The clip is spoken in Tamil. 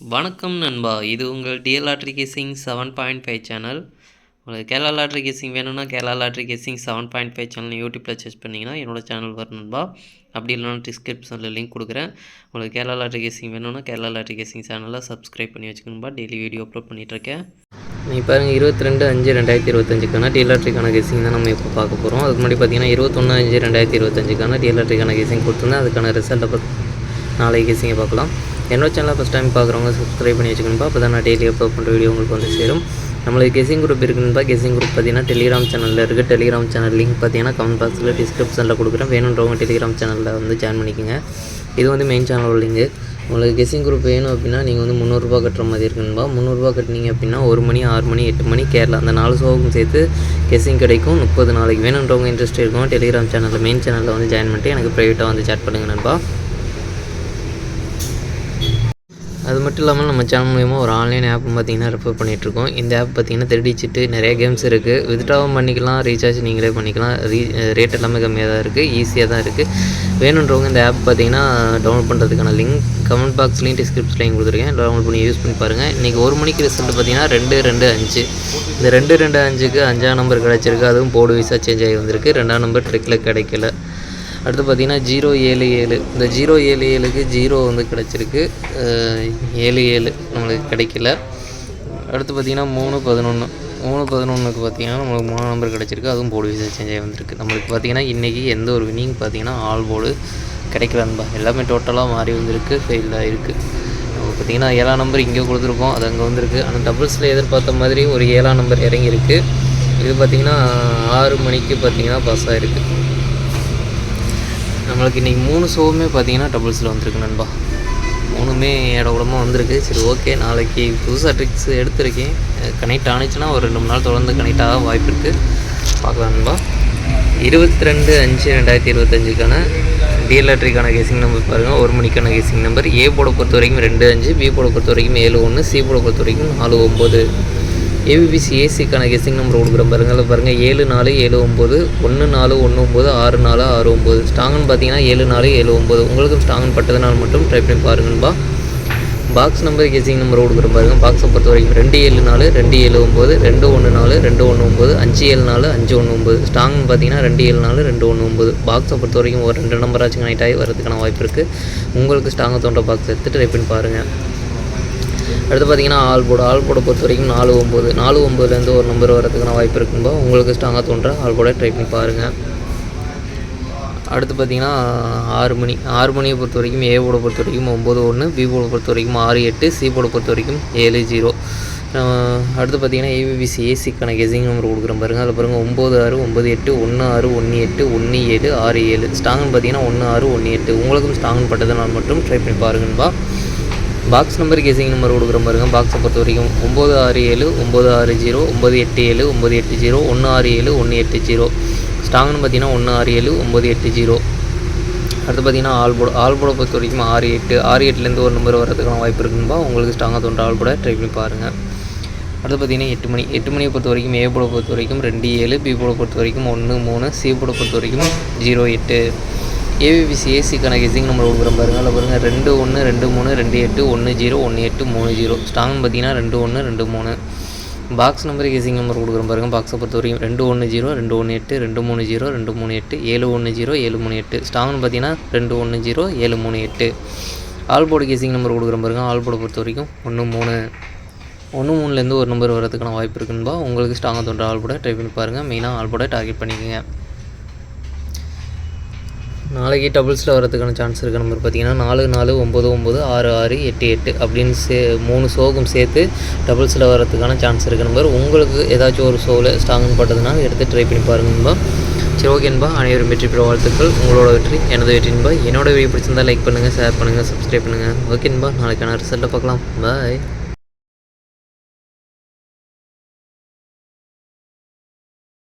வணக்கம் நண்பா. இது உங்கள் DL lottery guessing seven point five channel. உங்களுக்கு கேரளா லாட்ரி கேசிங் வேணும்னா Kerala lottery guessing seven point five channel யூடியூப்பில் சர்ச் பண்ணிங்கன்னா என்னோட சேனல் வரும் நண்பா. அப்படி இல்லைனா டிஸ்கிரிப்ஷனில் லிங்க் கொடுக்குறேன். உங்களுக்கு கேரளா லாட்ரி கேசிங் வேணும்னா கேரளா லாட்ரி கேசிங் சேனலை சப்ஸ்கிரைப் பண்ணி வச்சுக்கணும்பா டெய்லி வீடியோ அப்லோட் பண்ணிகிட்ருக்கேன் நீ பாருங்கள் இருபத்தி ரெண்டு அஞ்சு ரெண்டாயிரத்தி இருபத்தஞ்சுக்கான டிஎல்ஆர்டிக்கான கேசிங் தான் நம்ம இப்போ பார்க்க போகிறோம் அதுக்கு முன்னாடி பார்த்தீங்கன்னா இருபத்தொன்று அஞ்சு ரெண்டாயிரத்தி இருபத்தஞ்சுக்கான டிஎல்ஆர்டிக்கான கேசிங் கொடுத்துருந்தேன். அதுக்கான ரிசல்ட்டை பார்த்து நாளைக்கு கேசிங்கை பார்க்கலாம். என்னோட சேனலை ஃபஸ்ட் டைம் பார்க்குறவங்க சப்ஸ்கிரைப் பண்ணி வச்சுக்கணும்பா. அப்போ தான் நான் டெய்லி அப்லோட் பண்ணுற வீடியோ உங்களுக்கு வந்து சேரும். நம்மளுக்கு கெஸிங் குரூப் இருக்குதுப்பா கெஸிங் குரூப் பார்த்தீங்கன்னா டெலிகிராம் சேனலில் இருக்குது டெலிகிராம் சேனல் லிங்க் பார்த்தீங்கன்னா கமெண்ட் பாக்ஸில் டிஸ்கிரிப்ஷனில் கொடுக்குறேன். வேணுன்றவங்க டெலிகிராம் சேனலில் வந்து ஜாயின் பண்ணிக்கோங்க. இது வந்து மெயின் சேனல் லிங்கு உங்களுக்கு கெஸிங் குரூப் வேணும் அப்படின்னா நீங்கள் வந்து முந்நூறுரூபா கட்டுற மாதிரி இருக்குன்பா முந்நூறுரூபா கட்டினீங்க அப்படின்னா ஒரு மணி ஆறு மணி எட்டு மணி கேரளா. அந்த நாலு ஷோவுக்கும் சேர்த்து கெஸிங் கிடைக்கும். முப்பது நாளைக்கு வேணுன்றவங்க இன்ட்ரெஸ்ட் இருக்கும். டெலிகிராம் சேனலில் மெயின் சேனலில் வந்து ஜாயின் பண்ணிட்டு எனக்கு ப்ரைவேட்டாக வந்து சேட் பண்ணுங்க நண்பா. அது மட்டும் இல்லாமல் நம்ம சேனல் மூலிமா ஒரு ஆன்லைன் ஆப் பார்த்திங்கன்னா ரெஃபர் பண்ணிகிட்ருக்கோம் இந்த ஆப் பார்த்திங்கன்னா திருடிச்சிட்டு நிறைய கேம்ஸ் இருக்குது வித்ட்ராவும் பண்ணிக்கலாம் ரீசார்ஜ் நீங்களே பண்ணிக்கலாம். ரீ ரேட் எல்லாமே கம்மியாக தான் இருக்குது ஈஸியாக தான் இருக்குது வேணுன்றவங்க இந்த ஆப் பார்த்திங்கன்னா டவுன்லோட் பண்ணுறதுக்கான லிங்க் கமெண்ட் பாக்ஸ்லேயும் டிஸ்கிரிப்ஷன்லையும் கொடுத்துருக்கேன். டவுன்லோட் பண்ணி யூஸ் பண்ணி பாருங்கள் இன்றைக்கி ஒரு மணிக்கு ரிசல்ட் பார்த்திங்கன்னா ரெண்டு ரெண்டு அஞ்சு. இந்த ரெண்டு ரெண்டு அஞ்சுக்கு அஞ்சாம் நம்பர் கிடச்சிருக்கு. அதுவும் போர்டு வீஸாக சேஞ்ச் ஆகி வந்திருக்கு. ரெண்டாம் நம்பர் ட்ரிக்கில் கிடைக்கல. அடுத்து பார்த்திங்கன்னா ஜீரோ ஏழு ஏழு. இந்த ஜீரோ ஏழு ஏழுக்கு ஜீரோ வந்து கிடச்சிருக்கு. ஏழு ஏழு நம்மளுக்கு கிடைக்கல. அடுத்து பார்த்திங்கன்னா மூணு பதினொன்று மூணு பதினொன்றுக்கு பார்த்திங்கன்னா நம்மளுக்கு மூணு நம்பர் கிடச்சிருக்கு. அதுவும் போர்டு வீசா சேஞ்ச் ஆகி வந்திருக்கு. நம்மளுக்கு பார்த்திங்கன்னா இன்றைக்கி எந்த ஒரு வினிங் பார்த்திங்கன்னா ஆல் போர்டு கிடைக்கலன்பா எல்லாமே டோட்டலாக மாறி வந்திருக்கு. ஃபெயில் ஆகிருக்கு பார்த்திங்கன்னா ஏழாம் நம்பர் இங்கே கொடுத்துருக்கோம். அது அங்கே வந்திருக்கு. ஆனால் டபுள்ஸில் எதிர்பார்த்த மாதிரி ஒரு ஏழாம் நம்பர் இறங்கியிருக்கு. இது பார்த்திங்கன்னா ஆறு மணிக்கு பார்த்திங்கன்னா பாஸ் ஆகிருக்கு நம்மளுக்கு இன்றைக்கி மூணு ஷோவுமே பார்த்தீங்கன்னா டபுள்ஸில் வந்திருக்கு நண்பா. மூணுமே இட உடம்பாக வந்திருக்கு. சரி ஓகே நாளைக்கு புதுசாக ட்ரிக்ஸ் எடுத்திருக்கேன். கனெக்ட் ஆனிச்சுன்னா ஒரு ரெண்டு மூணு நாள் தொடர்ந்து கனெக்ட் ஆக வாய்ப்பு இருக்குது பார்க்கலாம் நண்பா. இருபத்தி ரெண்டு அஞ்சு ரெண்டாயிரத்தி இருபத்தஞ்சுக்கான டிஎல்ஆர்ட்ரிக்கான கேசிங் நம்பர் பாருங்கள் ஒரு மணிக்கான கேசிங் நம்பர் ஏ போட பொறுத்த வரைக்கும் ரெண்டு அஞ்சு பி போட பொறுத்த வரைக்கும் ஏழு ஒன்று சி போட பொறுத்த வரைக்கும் நாலு ஒம்பது ஏபிபிசி ஏசிக்கான கெஸ்டிங் நம்பர் கொடுக்குறோம். பாருங்கள் பாருங்கள் ஏழு நாலு ஏழு ஒம்பது ஒன்று நாலு ஒன்று ஒம்பது ஆறு நாலு ஆறு ஒம்பது ஸ்ட்ராங்குன்னு பார்த்தீங்கன்னா ஏழு நாலு ஏழு ஒம்பது உங்களுக்கும் ஸ்ட்ராங்குன்னு பட்டதுனால மட்டும் ட்ரை பண்ணி பாருங்கன்பா பாக்ஸ் நம்பர் கெஸிங் நம்பர் கொடுக்குற பாருங்கள் பாக்ஸை பொறுத்த வரைக்கும் ரெண்டு ஏழு நாலு ரெண்டு ஏழு ஒம்பது ரெண்டு ஒன்று நாலு ரெண்டு ஒன்று ஒம்பது அஞ்சு ஏழு நாலு அஞ்சு ஒன்று ஒம்பது ஸ்ட்ராங்னு பார்த்தீங்கன்னா ரெண்டு ஏழு நாலு ரெண்டு ஒன்று ஒம்பது பாக்ஸை பொறுத்த வரைக்கும் ஒரு ரெண்டு நம்பராச்சும் கனெக்ட் ஆகி வரதுக்கான வாய்ப்பு இருக்குது உங்களுக்கு ஸ்ட்ராங்காக தோன்ற பாக்ஸ் எடுத்துகிட்டு ட்ரை பண்ணி பாருங்கள் அடுத்து பார்த்தீங்கன்னா ஆல் போர்டு ஆல் போர்டை பொறுத்த வரைக்கும் நாலு ஒம்பது. நாலு ஒம்பதுலேருந்து ஒரு நம்பர் வரதுக்கான வாய்ப்பு இருக்கும்போது உங்களுக்கு ஸ்ட்ராங்காக தோன்ற ஆல் போர்டை ட்ரை பண்ணி பாருங்கள் அடுத்து பார்த்தீங்கன்னா ஆறு மணி. ஆறு மணியை பொறுத்த வரைக்கும் ஏ போர்டை பொறுத்த வரைக்கும் ஒம்பது ஒன்று பி போர்டை பொறுத்த வரைக்கும் ஆறு எட்டு சி போர்டை பொறுத்த வரைக்கும் ஏழு ஜீரோ அடுத்து பார்த்தீங்கன்னா ஏபிபிசி ஏசிக்கான கெசிங் நம்பர் கொடுக்குறேன் பாருங்கள் அதில் பாருங்கள் ஒம்பது ஆறு ஒம்பது எட்டு ஒன்று ஆறு ஒன்று எட்டு ஒன்று ஏழு ஆறு ஏழு. ஸ்ட்ராங்னு பார்த்தீங்கன்னா ஒன்று ஆறு ஒன்று எட்டு. உங்களுக்கும் ஸ்ட்ராங்னு பட்டதுனால் மட்டும் ட்ரை பண்ணி பாருங்கன்பா. பாக்ஸ் நம்பர் கேசிங் நம்பர் கொடுக்குற பாருங்க. பாக்ஸை பொறுத்த வரைக்கும் ஒம்பது ஆறு ஏழு ஒம்பது ஆறு ஜீரோ ஒம்பது எட்டு ஏழு ஒம்பது எட்டு ஜீரோ ஒன்று ஆறு ஏழு ஒன்று எட்டு ஜீரோ. ஸ்டாங்னு பார்த்தீங்கன்னா ஒன்று ஆறு ஏழு ஒம்பது எட்டு ஜீரோ. அடுத்து பார்த்தீங்கன்னா ஆல்போட போர்டு பொறுத்த வரைக்கும் ஆறு எட்டு ஆறு எட்டுலேருந்து ஒரு நம்பர் வரதுக்கான வாய்ப்பு இருக்குன்பா உங்களுக்கு ஸ்ட்ராங்காக தோன்ற ஆல்போட ட்ரை பண்ணி பாருங்கள் அடுத்து பார்த்தீங்கன்னா எட்டு மணி எட்டு மணியை பொறுத்த வரைக்கும் ஏ போட பொறுத்த வரைக்கும் ரெண்டு ஏழு பி போட பொறுத்த வரைக்கும் ஒன்று மூணு சி போட பொறுத்த வரைக்கும் ஜீரோ எட்டு. ஏபிபிசி ஏசிக்கான கெஸிங் நம்பர் கொடுக்குற பாருங்கள் அதில் பாருங்கள் ரெண்டு ஒன்று ரெண்டு மூணு ரெண்டு எட்டு ஒன்று ஜீரோ ஒன்று எட்டு மூணு ஜீரோ. ஸ்ட்ராங்னு பார்த்தீங்கன்னா ரெண்டு ஒன்று ரெண்டு மூணு. பாக்ஸ் நம்பர் கெஸிங் நம்பர் கொடுக்குற பாருங்கள் பாக்ஸை பொறுத்த வரைக்கும் ரெண்டு ஒன்று ஜீரோ ரெண்டு ஒன்று எட்டு ரெண்டு மூணு ஜீரோ ரெண்டு மூணு எட்டு ஏழு ஒன்று ஜீரோ ஏழு மூணு எட்டு. ஸ்டாங்னு பார்த்தீங்கன்னா ரெண்டு ஒன்று ஜீரோ ஏழு மூணு எட்டு. ஆல் போர்டு நம்பர் கொடுக்குற பாருங்கள் ஆல் போர்டை பொறுத்த வரைக்கும் ஒன்று மூணு. ஒன்று மூணுலேருந்து ஒரு நம்பர் வரதுக்கான வாய்ப்பு இருக்குன்பா உங்களுக்கு ஸ்ட்ராங்காக தோன்ற ஆல் போட ட்ரை பண்ணி பாருங்கள் மெயினாக ஆல் டார்கெட் பண்ணிக்கோங்க. நாளைக்கு டபுள்ஸில் வரதுக்கான சான்ஸ் இருக்க. நம்பர் பார்த்தீங்கன்னா நாலு நாலு ஒம்பது ஒம்பது ஆறு ஆறு எட்டு எட்டு அப்படின்னு சே மூணு ஷோக்கும் சேர்த்து டபுள்ஸில் வரதுக்கான சான்ஸ் இருக்க. நம்பர் உங்களுக்கு ஏதாச்சும் ஒரு ஷோவில் ஸ்ட்ராங்னு பட்டதுனால எடுத்து ட்ரை பண்ணி பாருங்கன்பா சரி ஓகேன்பா அனைவரும் வெற்றி பெற வாழ்த்துக்கள். உங்களோட வெற்றி எனது வெற்றின்பா என்னோட வீடியோ பிடிச்சிருந்தால் லைக் பண்ணுங்கள் ஷேர் பண்ணுங்கள் சப்ஸ்கிரைப் பண்ணுங்கள் ஓகேன்பா நாளைக்கான ரிசல்ட்டை பார்க்கலாம். பாய்